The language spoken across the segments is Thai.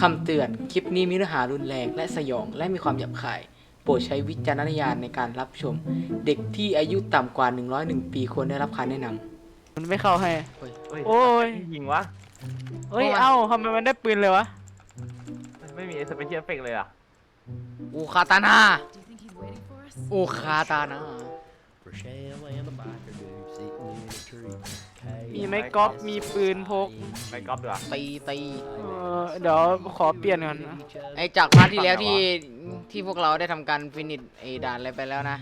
คำเตือน คลิปนี้มีเนื้อหารุนแรงและสยองและมีความหยาบคาย โปรดใช้วิจารณญาณในการรับชม เด็กที่อายุต่ำกว่า 101 ปีควรได้รับคำแนะนมันไม่เข้าให้ำเฮ้ยเฮ้ยโอ้ย ยิงวะ เฮ้ยเพราะว่าเอ้าทำไมมันได้ปืนเลยวะ มันไม่มีสเปเชียลเอฟเฟกต์เลยอะอูคาตานา Do you think he's waiting for us? อูคาตานา Rochelle and the biker dude sitting in a tree. มีไม้กอล์ฟมีปืนพกไปกอล์ฟดีกว่าตีตีเออเดี๋ยวขอเปลี่ยนก่อนนะไอจากพาร์ทที่แล้วที่ที่พวกเราได้ทำการฟินิชไอด่านอะไรไปแล้วนะ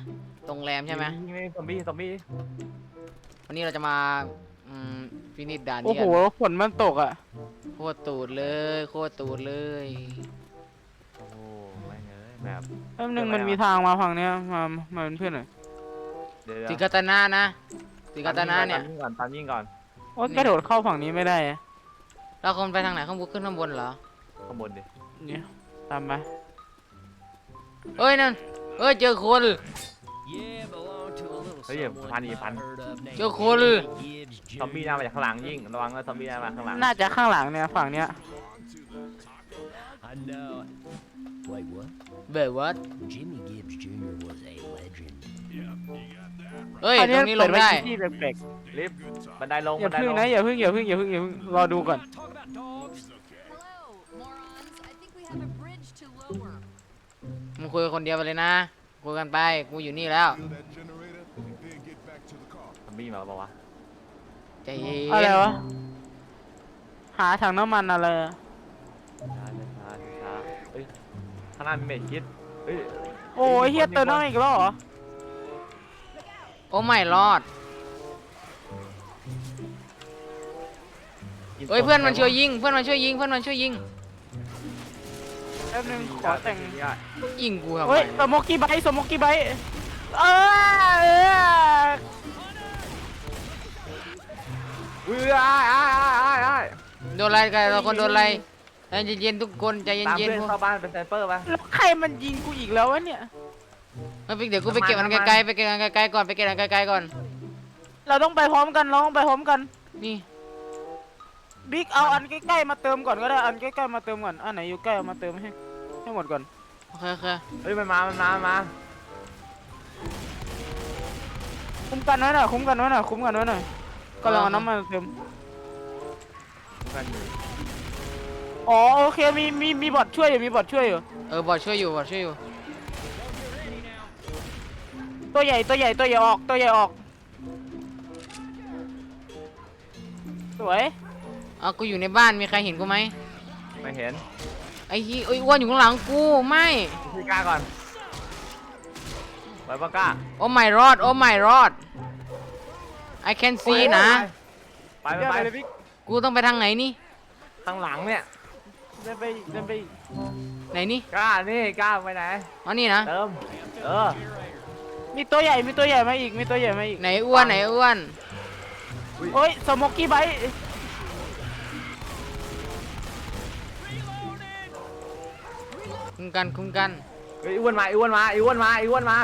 ตรงแรมใช่ไหมยิงเลยซอมบี้ซอมบี้วันนี้เราจะมาอืมฟินิชด่านโอ้นี้โหกันฝนมันตกอะโคตรตูดเลยโคตรตูดเลยโอ้ไม่เงยแบบแป๊บนึงเดี๋ยวมันไปมีอะทางมาฝั่งเนี้ยมามาเป็นเพื่อนหน่อยเดี๋ยวติกาตานานะ ติกาตานาเนี่ย ตามยิงก่อนตามยิงก่อนโอ้ยกระโดดเข้าฝั่งนี้ไม่ได้อะเราคนไปทางไหนข้างบนขึ้นข้างบนเหรอข้างบนดิเนี่ยตามไปเอ้ยนั่นเอ้ยเจอคน Yeah, belong to a little เฮ้ยอย่า someone พันอย่า I พัน heard of named Cho khôn. Jimmy Gibbs ซอมบี้หน้ามาจากข้างหลังยิงระวังนะซอมบี้หน้ามาข้างหลังน่าจะข้างหลังเนี่ยฝั่งเนี้ย I know it. Wait, what? เบลวัด Jimmy เอ้ย อัตรงนี้ลงได้เปิว้ที่แปลกลิฟต์บันไดลงๆอย่าบันไดพึ่งลงนะอย่าพึ่งอย่าพึ่งอย่าพึ่งอย่าพึ่งรอดูก่อน Hello, morons. I think we have a bridge to lower. มึงคุยกับคนเดียวไปเลยนะ คุยกันไป กูอยู่นี่แล้ว Kill that generator and then get back to the car. ซอมบี้มาเปล่าวะใจเย็นอะไรวะ หาถังน้ำมันอะไรอะช้าช้าช้าเฮ้ยข้างหน้ามีเมจคิดเฮ้ยโอ้ยเฮียเติมน้ำมันอีกแล้วเหรอโอ้ไม่รอดเอ้ยเพื่อนมันช่วยยิงเพื่อนมันช่วยยิงเพื่อนมันช่วยยิงแป๊บนึงขอแต่งยิงกูทำไมเฮ้ยสโมกกี้ไบต์สโมกกี้ไบต์เออเออเอ้ยอ้ายอ้ายอ้ายอ้ายอ้ายโดนอะไรกันเราคนโดนอะไรใจเย็นๆทุกคนใจตามเย็นเพื่อนๆพวกเข้าบ้านเป็นไซเปอร์ไปแล้วใครมันยิงกูอีกแล้ววะเนี่ย เฮ้ยเดี๋ยวกูไปเก็บมันไกลๆไปเก็บมันไกลๆก่อนไปเก็บมันไกลๆก่อน เราต้องไปพร้อมกันเราต้องไปพร้อมกันนี่บิ๊กเอาอันใกล้ๆมาเติมก่อนก็ได้อันใกล้ๆมาเติมก่อนอันไหนอยู่ใกล้เอามาเติมให้ให้หมดก่อนโอเคโอเคเฮ้ยมันมา มันมา มันมาคุ้มกันไว้หน่อยคุ้มกันไว้หน่อยคุ้มกันไว้หน่อยก็ลองเอาน้ำมันเติมกันอยู่อ๋อโอเคมีมีมีบอทช่วยอยู่มีบอทช่วยอยู่เออบอดช่วยอยู่บอดช่วยอยู่ ตัวใหญ่ตัวใหญ่ตัวใหญ่ออกตัวใหญ่ออก สวยเอากูอยู่ในบ้านมีใครเห็นกูไหมไม่เห็นไอ้ฮียเอ้ยอ้วนอยู่ข้างหลังกูไม่พี่กล้าก่อนไปปะกล้าโอ้ my god โอ้ my god I can see นะ ไปไปไปเลยบิ๊กกูต้องไปทางไหนนี่ข้างหลังเนี่ยเดินไปเดินไปไหนนี่กล้านี่กล้าไปไหนอ๋อนี่นะเติมเออ มีตัวใหญ่ มีตัวใหญ่มาอีก มีตัวใหญ่มาอีกไหนอ้วนไหนอ้วนโอ้ยสโมกกี้ไบต์คุ้มกันคุ้มกันเฮ้ยอ้วนมาอ้วนมาอ้วนมาอ้วนมา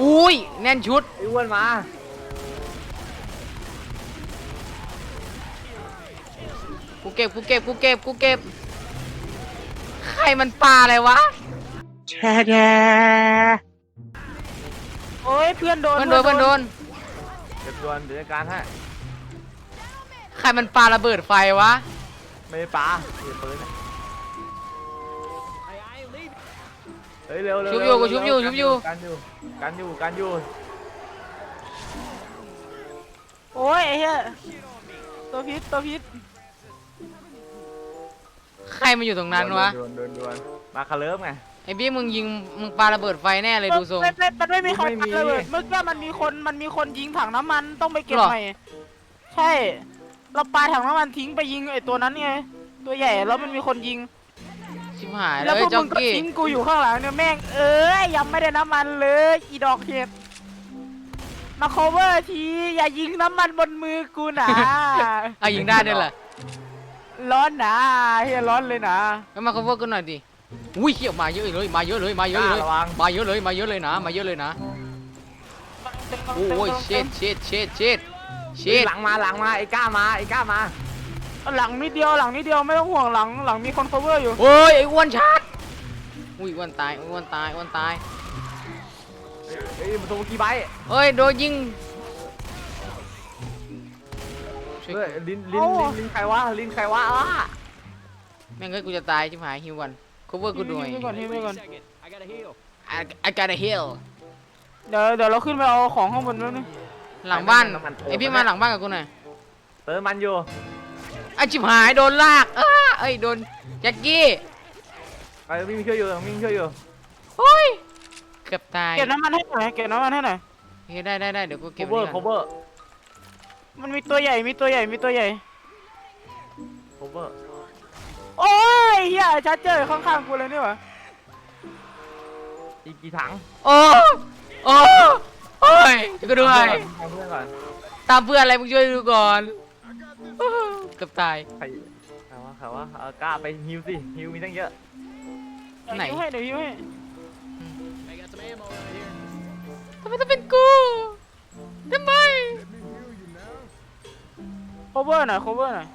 อุ้ยแน่นชุดอ้วนมากูเก็บกูเก็บกูเก็บกูเก็บใครมันปลาอะไรวะ โอ้ยเพื่อนโดนเพื่อนโดนเพื่อนโดนเก็บตัวนเดี๋ยวจัดการให้ใครมันปาระเบิดไฟวะไม่ได้ปลาถือปืนเฮ้ยเร็วเร็วชุบอยู่เร็วกูชุบอยู่เร็วชุบอยู่กันอยู่กันอยู่กันอยู่โอ้ยไอ้เหี้ยตัวพิษตัวพิษใครมาอยู่ตรงนั้นวะดวนดวนดวนมาคาเลิฟไง ไอ้บี้มึงยิงมึงปาระเบิดไฟแน่เลยดูทรงไม่ไม่มันไม่มีใครไม่มีปาระเบิดเมื่อกี้มันมีคนมันมีคนยิงถังน้ำมันต้องไปเก็บหรอ ใหม่ใช่ เราปาถังน้ำมันทิ้งไปยิงไอ้ตัวนั้นไงตัวใหญ่แล้วมันมีคนยิง ชิบหายแล้แล้ววพไอ้วกจ็อมึกงก็กี้ทิ้งกูอยู่ข้างหลังเนี่ยแม่งเอ้ยยังไม่ได้น้ำมันเลยอีดอกเห็ดมา cover ทีอย่ายิงน้ำมันบนมือกูนะ เอายิงได้ด้วยเหรอร้อนนะเฮียร้อนเลยนะก็มา cover กันหน่อยดิ อุ้ยเขี้ยวมาเยอะเลยมาเยอะเลยมาเยอะเลยระวังมาเยอะเลยมาเยอะเลยนะมาเยอะเลยนะโอ้ยเช็ดเช็ดเช็ดเช็ดเช็ดหลังมาหลังมาไอ้กล้ามาไอ้กล้ามาหลังนิดเดียวหลังนิดเดียวไม่ต้องห่วงหลังหลังมีคน cover อยู่โอ้ยไอ้อ้วนชัดอุ้ยอ้วนตายอ้วนตายอ้วนตายเฮ้ยมันตัวกี่ใบเฮ้ยโดนยิงช่วยเฮ้ยลิ้นลิ้นลิ้นลิ้นใครวะลิ้นใครวะอะแม่งเฮ้ยกูจะตายชิบหายฮิวก่อน cover กูด้วยฮิวก่อนฮิวก่อน Second, I gotta heal. I I gotta heal เดี๋ยวเดี๋ยวเราขึ้นไปเอาของข้างบนแล้วนี่หลังบ้านไอพี่มาหลังบ้านกับกูหน่อยเติมมันอยู่ไอชิบหายโดนลากอ้าเอ้ยโดนแจ็คกี้ไปวิ่งช่วยอยู่วิ่งช่วยอยู่โอ้ยเกือบตายเก็บน้ำมันให้หน่อยเก็บน้ำมันให้หน่อยโอเคได้ได้ได้เดี๋ยวกูเก็บ cover นี่ก่อน cover มันมีตัวใหญ่มีตัวใหญ่มีตัวใหญ่ cover โอ้ยเฮียชัดเจอข้างๆกูเลยนี่หว่าอีกกี่ถังโอ้โอ้โอ้ยช่วยกูด้วยทำเพื่อนก่อนตามเพื่อนอะไรมึงช่วยดูก่อนโอ้เกือบตาย ใครใครวะใครวะเออกล้าไปฮิวสิฮิวมีตั้งเยอะไหนเดี๋ยวฮิวให้เดี๋ยวฮิวให้ I got some ammo right here. ทำไมต้องเป็นกูทำไม Let me heal you now. cover หน่อย cover หน่อย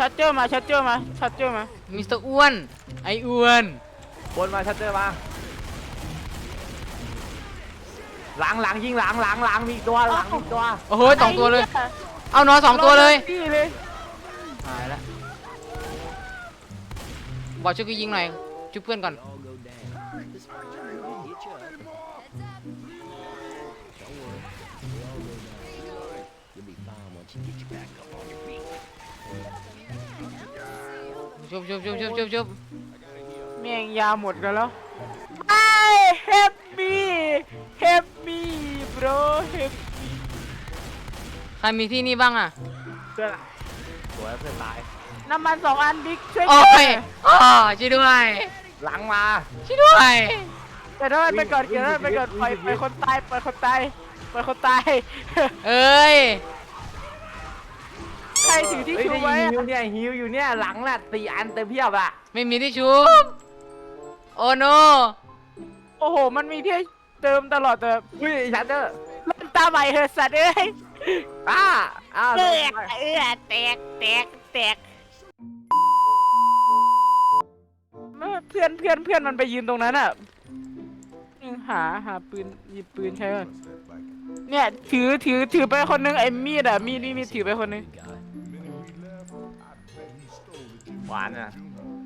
ชัดเจอมาชัดเจอมาชัดเจอมามิสเตอร์อ้วน ไออ้วน บนมาชัดเจอมาหลังหลังยิงหลังหลังหลังมีอีกตัวหลังมีอีกตัวโอ้โหสองตัวเลย เอานอนสองตัวเลยพี่เลยหายละบอกช่วยกูยิงหน่อยช่วยเพื่อนก่อน ชุบชุบชุบชุบชุบชุบแม่งยาหมดกันแล้วไอ้ help me help me bro help me ใครมีที่นี่บ้างอะเพื่อนอะสวยเพื่อนตายน้ำมันสองอันบิ๊กช่วยโอ้กันยอ๋อช่วยด้วยหลังมา ช่วยด้วยเกิดอะไรไปก่อนเกิดไปก่อนวิ่ปล่อยงปคนตายปคนตายปคนตาย เอ้ย รถือที่เฮ้ยชูนี่ไว้ฮิวอะเนี่ยฮิวอยู่เนี่ยหลังน่ะสี่อันเต็มเพียบอะไม่มีที่ชุบโอ้โนโอ้โห มันมีที่เติมตลอดแต่อุ้ยชัดเจอเล่นตาใหม่เหอะสัตว์เอ้ยอ้าอ้าวเอือเอือแตกแตกแตกเพื่อนเพื่อนเพื่อนมันไปยืนตรงนั้นอะหาหาปืนหยิบปืนใช่ไหม Step back. เนี่ยถือถือถือไปคนนึงไอ้มีดอะมีดนี่มีดถือไปคนนึง stole it. Junior. หวานอะ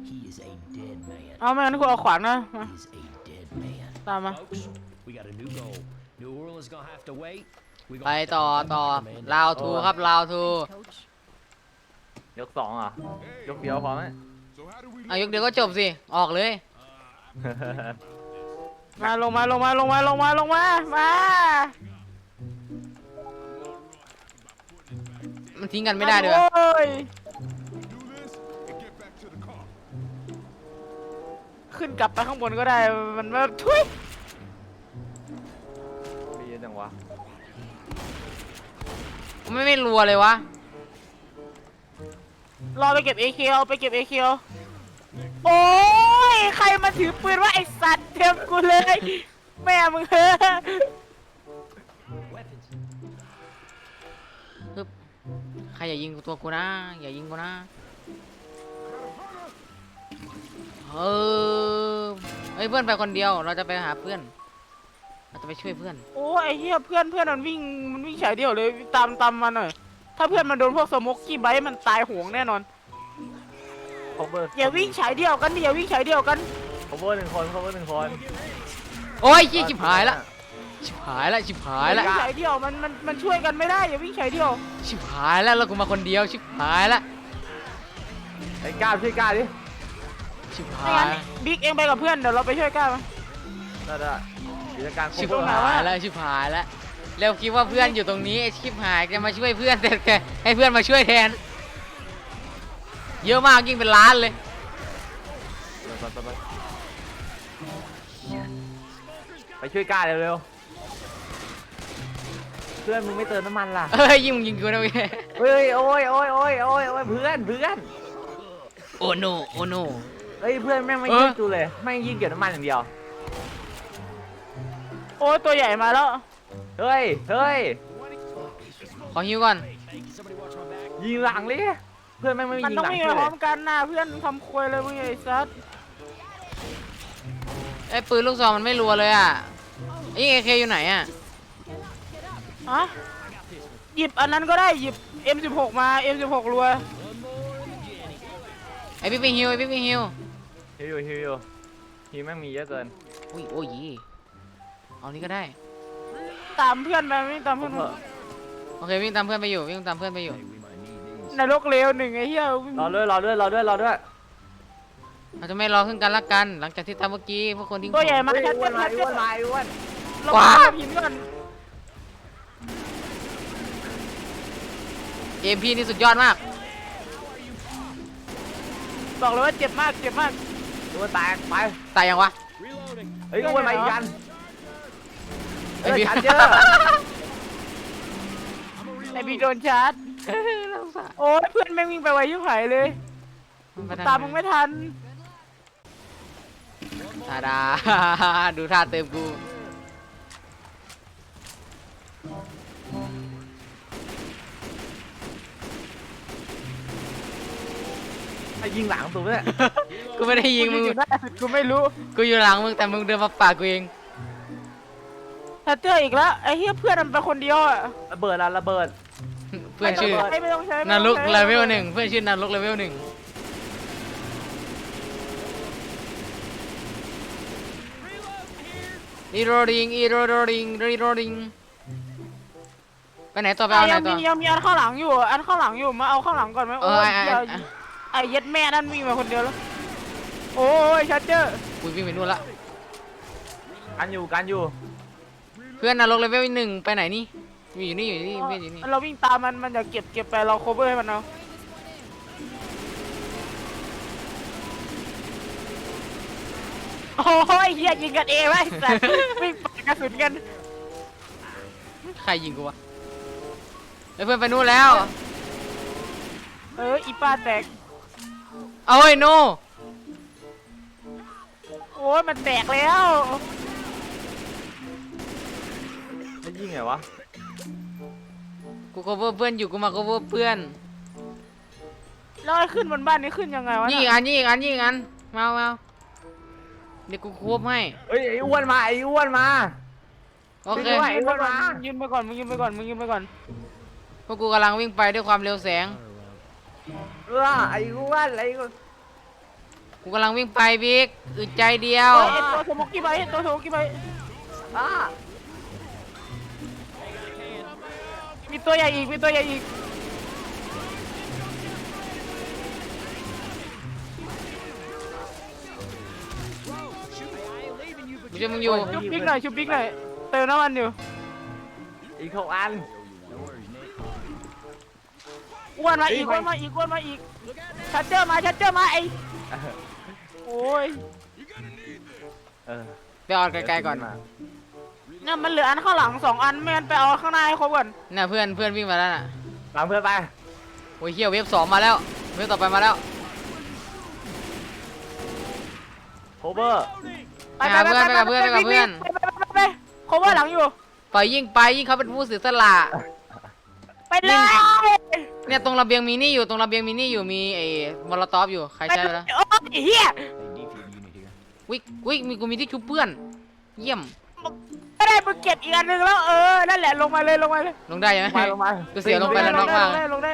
he is a dead man. เอาไม่งั้นกูเอาขวานนะมา He's a dead man. ตามมา Folks, we got a new goal. New Orleans gonna have to wait. We ไป gonna ต่อ ต่อ Command ลาวทูครับลาวทู Coach. ยกสองอะ ยกเดียวพอไหม So how do we เอายกเดียวก็จบสิ ออกเลย มาลงมาลงมาลงมาลงมาลงมา มา มันทิ้งกันไม่ได้ด้วยโอ้ย ขึ้นกลับไปข้างบนก็ได้ มันแบบทุยมีเยอะจังวะไม่ไม่รัวเลยวะ รอไปเก็บ AK เอาไปเก็บ AK เอาโอ้ย ใครมาถือปืนว่าไอสัตว์เทมกูเลย แม่มึงเฮ้ weapons. ปึ๊บใครอย่ายิงตัวกูนะ อย่ายิงกูนะ เออเอ้ยเพื่อนไปคนเดียว เราจะไปหาเพื่อน เราจะไปช่วยเพื่อน โอ้ยไอเหี้ยเพื่อนเพื่อนมันวิ่งมันวิ่งฉายเดียวเลยตามตามมันหน่อยถ้าเพื่อนมันโดนพวกสโมกกี้ไบต์มันตายโหงแน่นอน cover อย่าวิ่งฉายเดียวกันดิอย่าวิ่งฉายเดียวกัน cover หนึ่งคน cover หนึ่งคนโอ้ยชี้ชิบหายละชิบหายละชิบหายละวิ่งฉายเดียวมันมันมันช่วยกันไม่ได้อย่าวิ่งฉายเดียวชิบหายแล้วแล้วกูมาคนเดียวชิบหายละไอ้ก้าวช่วยก้าวดิ ชิบไม่หางั้นยบิ๊กเองไปกับเพื่อนเดี๋ยวเราไปช่วยกันได้ได้กิจการชิบ cover หายแล้วชิบหายแล้วแล้วคิดว่าเพื่อนอยู่ตรงนี้ไอ้ชิบหายจะมาช่วยเพื่อนแต่แกให้เพื่อนมาช่วยแทน เยอะมากยิ่งเป็นล้านเลย ไปไปไปไปช่วยก้าเร็วๆเพื่อนมึงไม่เติมน้ำมันล่ะเอ้ยยิงมึงยิงกูนะเว้ยเฮ้ยโอ้ยโอ้ยโอ้ยโอ้ยโอ้ยเพื่อนเพื่อนโอ้โนโอ้โน เฮ้ยเพื่อนแม่งไม่เออยิงกูเลยแม่งยิงเกี่ยวน้ำมันอย่างเดียว โอ้ยตัวใหญ่มาแล้วเฮ้ยเฮ้ยขอฮิวก่อน Somebody watch my back. ยิงหลังเลยเพื่อนแม่งไม่มันยิงต้องหลังวิ่งเพื่ไปอนพร้อเลมยกันนะเพื่อนทำควยเลยมึงไอ้ซัดไอ้ปืนลูกซองมันไม่รัวเลยอะไอ้เอเคอยู่ไหนอะ ฮะหยิบอันนั้นก็ได้หยิบ M16 มา M16 รัวไอ้พี่ปิงฮิวไอ้พี่ปิงฮิว ฮิวอยู่ฮิวอยู่ฮิวแม่งมีเยอะเกินอุ้ยโอ้ยเอานี้ก็ได้ ตามเพื่อนไปวิ่งตามเพื่อนเถอะโอเควิ่งตามเพื่อนไปอยู่วิ่งตามเพื่อนไปอยู่ Hey, we might need these. นรกเลวหนึ่งไอ้เหี้ยวิ่งรอด้วยรอด้วยรอด้วยรอด้วยเราจะไม่รอขึ้นกันละกัน หลังจากที่ทำเมื่อกี้พวกคนทิ้งตัวใหญ่ของมาเฮ้ยชัดอ้วนชัมาดอ้วนมาอ้วนเราว้าฆ่าพินก่อนเอ็มพีนี่สุดยอดมาก บอกเลยว่าเจ็บมากเจ็บมาก อ้วนแตกไปตายยังวะเฮ้ยอ้วนมาอีกกันไอ้พี่เออชัดเจอไอ้บีโดนชาร์จเราสาโอ้ยเพื่อนแม่งวิ่งไปไวยิ่งไผ่เลย ตามมึงไม่ทัน ตาดา ดูท่าเติมกู ให้ยิงหลังตัวเนี่ยกูไม่ได้ยิงมึงกูอยู่หน้าสุดกูไม่รู้กูอยู่หลังมึงแต่มึงเดินมาปากกูเองถ้าเจออีกแล้วไอ้เหี้ยเพื่อนมันไปคนเดียวอะระเบิดอะระเบิด เพื่อนชื่อไม่ต้องใช้ไม่นาต้องรุกใช้เลเวลหนึ่งเพื่อนชื่อนารุกเลเวลหนึ่งอีโรดิงอีโรดิงอีโรดิงไปไหนต่อไปอะเอาไหนยังต่มีอยังมีอันข้างหลังอยู่ อันข้างหลังอยู่มาเอาข้างหลังก่อนไหมเอโอ้อยไอ้เหี้ยไอ้ ไอ้เย็ดแม่นั่นวิ่งมาคนเดียวแล้ว โอ้ยชัดเจอกูวิ่งไปนู่นละ กันอยู่กันอยู่เพื่อนนารุกเลเวลหนึ่งไปไหนนี่อยู่นี่อยู่นี่เพื่อนอยู่นี่เราวิ่งตามมันมันจะเก็บเก็บไปเรา cover ให้มันเอาโอ้ยเฮียยิงกันเองไว้สัตว์วิ่งปากกระสุนกันใครยิงกูวะเฮ้ยเพื่อนไปนู่นแล้ว เอออีป้าแตก เอาเฮ้ยโนโอ้ยมันแตกแล้วไม่ยิงไงวะ กู cover เพื่อนอยู่กูมา cover เพื่อนแล้วไอ้ขึ้นบนบ้านนี้ขึ้นยังไงวะนี่อีกอันนี่อีกอันนี่อีกอันมาเอามาเอาเดี๋ยวกูควบให้เฮ้ยไอ้อ้วนมาไอ้อ้วนมา โอเคไม่ไหวยืนไปก่อนยืนไปก่อนมึงยืนไปก่อนมึงยืนไปก่อน พวกกูกำลังวิ่งไปด้วยความเร็วแสง เอ อไอ้อ้วนไอ้อ้วนกูกำลังวิ่งไปบิ๊กอึดใจเดียวเฮ้ยไอ้ตัวสโมกกี้ไปไอ้ตัวสโมกกี้ไปอ่ามีตัวใหญ่อีกมีตัวใหญ่อีกกูจะมึงอยู่ ชุบบิ๊กหน่อยชุบบิ๊กหน่อยเติมน้ำมันอยู่อีกหกอัน อ้วนมาเฮ้ยอีกไปอ้วนมาอีกอ้วนมาอีกชัดเจอร์มาชัดเจอร์มาไอ้โอ้ยเออไปเอาไกลๆก่อนเนี่ยมันเหลืออันข้างหลังสองอันไม่งั้นไปเอาข้างหน้าให้ครบก่อนน่ะเพื่อนเพื่อนวิ่งมาแล้วน่ะตามเพื่อนไปโอ้ยเฮียเวฟสองมาแล้วเวฟต่อไปมาแล้วโคเวอร์ไปไปหาเพื่อนไปกับเพื่อนไปกับเพื่อนไปไปไปไปครบว่าหลังอยู่ไปยิ่งไปยิ่งเขาเป็นผู้เสียสละไปเลย เนี่ยตรงระเบียงมีนี่อยู่ตรงระเบียงมีนี่อยู่มีไอ้มอลตอฟอยู่ใครไปใช้เลไปยแล้วโอ้ยเฮีย Hey, defib unit here. วิกวิกมีกูมีที่ชุบเพื่อน เยี่ยมไม่ได้มึงเก็บอีกอันหนึงแล้วเออนั่นแหละลงมาเลยลงมาเลยลงได้ไหมมาลงมากูเสียลงไปแล้วลน็อกได้มากลงได้ลงได้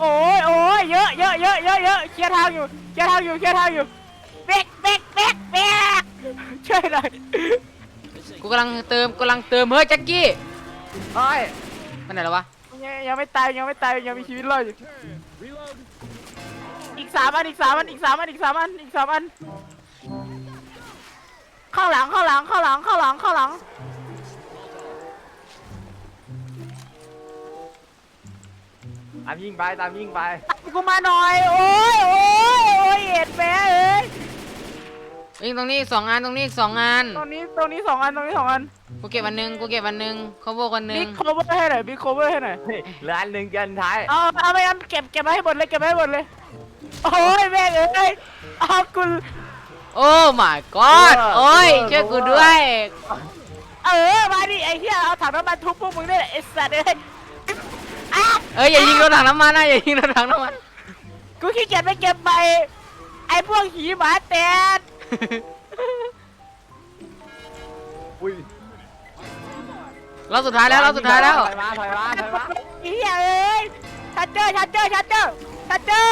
โอ้ยโอ้ยเยอะเยอะเยอะเยอะเยอะเคลียร์ทางอยู่เคลียร์ทางอยู่เคลียร์ทางอยู่เบกเบกเบกเบกช่วยหน่อยกูกำลังเติมกำลังเติมเฮ้ยแจ็คกี้เฮ้ยไปไหนแล้ววะ ยังยังไม่ตายยังไม่ตายยังมีชีวิตรอดอยู่ อีกสามอันอีกสามอันอีกสามอันอีกสามอันอีกสามอันข้างหลังข้างหลังข้างหลังข้างหลังข้างหลังตามยิงไปตามยิงไปกูมาหน่อยโอ้ยโอ้ยโอ้ยเอ็ดแม่เอ้ย ยิงตรงนี้อีกสองอันตรงนี้อีกสองอันตรงนี้ตรงนี้สองอันตรงนี้สองอันกูเก็บอันหนึงกูเก็บอันหนึงเขาโบคนหนึบิ๊งกโคเวอร์ให้หน่อยบิ๊กโคเวอร์ให้หน่อยเฮ้ยเหลืออันหนึ่งเกินท้ายเอาเอาไปเอาเก็บเก็บมาให้หมดเลยเก็บมาให้หมดเลยโอ้ยแม่งเอ้ยเอากูโอ้ my god โอ้ยช่วยกูด้วยเออมาดิไอ้เหี้ยเอาถังน้ำมันทุบพวกมึงได้แหละไอ้สัตว์เอ้ยอะเอ้ยอย่ายิงรถถังน้ำมันนะอย่ายิงรถถังน้ำมันกูขี้เกียจไปเก็บใบไอ้พวกหีหมาแตน อุ้ยเราสุดท้ายแล้วเราสุดท้ายแล้วถอยมาถอยมาถอยมาเฮียเอ้ยชัดเจอชัดเจอชัดเจอชัดเจอ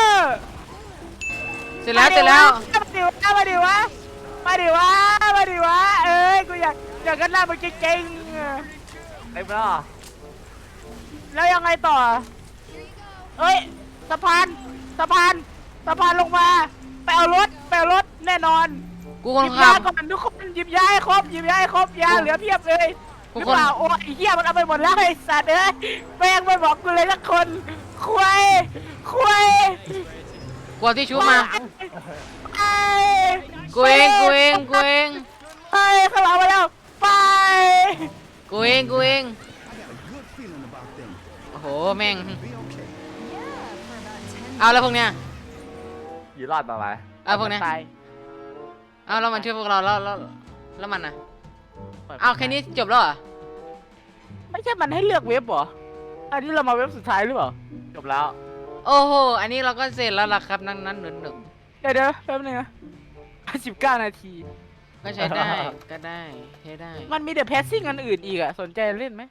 เสร็จแล้วเสร็จแล้วมาดิวะมาดิวะมาดิวะมาดิวะเอ้ยกูอยากอยากกันหน้ามันจริงๆเต็มแล้วเหรอแล้วยังไงต่อเอ้ยสะพานสะพานสะพานลงมาไปเอารถไปเอารถ แน่นอนกูหคนยิบขัยาบ ก่อนทุกคนหยิบยาให้ครบหยิบยาให้ครบยาเหลือเพียบเลยทุหกรือคน เปล่าโอ้ยไอ้เหี้ยมันเอาไปหมดแล้วไอ้สัตว์เอ้ยแม่งไม่บอกกูเลยสักคนคุยคุยกลัวที่ชุบมา ไปกูเองกูเองกูเองไปข้างหลังมาแล้วไป กูเองกูเอง I got a good feeling about them. โอ้โหแม่ง Be okay. Yeah, for about 10เอาแล้วพวกเนี้ยอยู่รอดต่อไปเอาพวกเนี้ยตาย เอาแล้วมันช่วยพวกเราแล้วแล้วแล้วมันนะเอาแค่นี้จบแล้วเหรอไม่ใช่มันให้เลือกเว็บเหรอ อันนี้เรามาเว็บสุดท้ายหรือเปล่า จบแล้วโอ้โหอันนี้เราก็เสร็จแล้วล่ะครับนั่นนั่นหนึ่งหนึ่งเดี๋ยวเดี๋ยวแป๊บนึงนะสิบเก้านาที ก็ใช้ได้ก็ได้ใช้ได้ มันมีแต่แพสซิ่งอันอื่นอีกอะสนใจเล่นไหม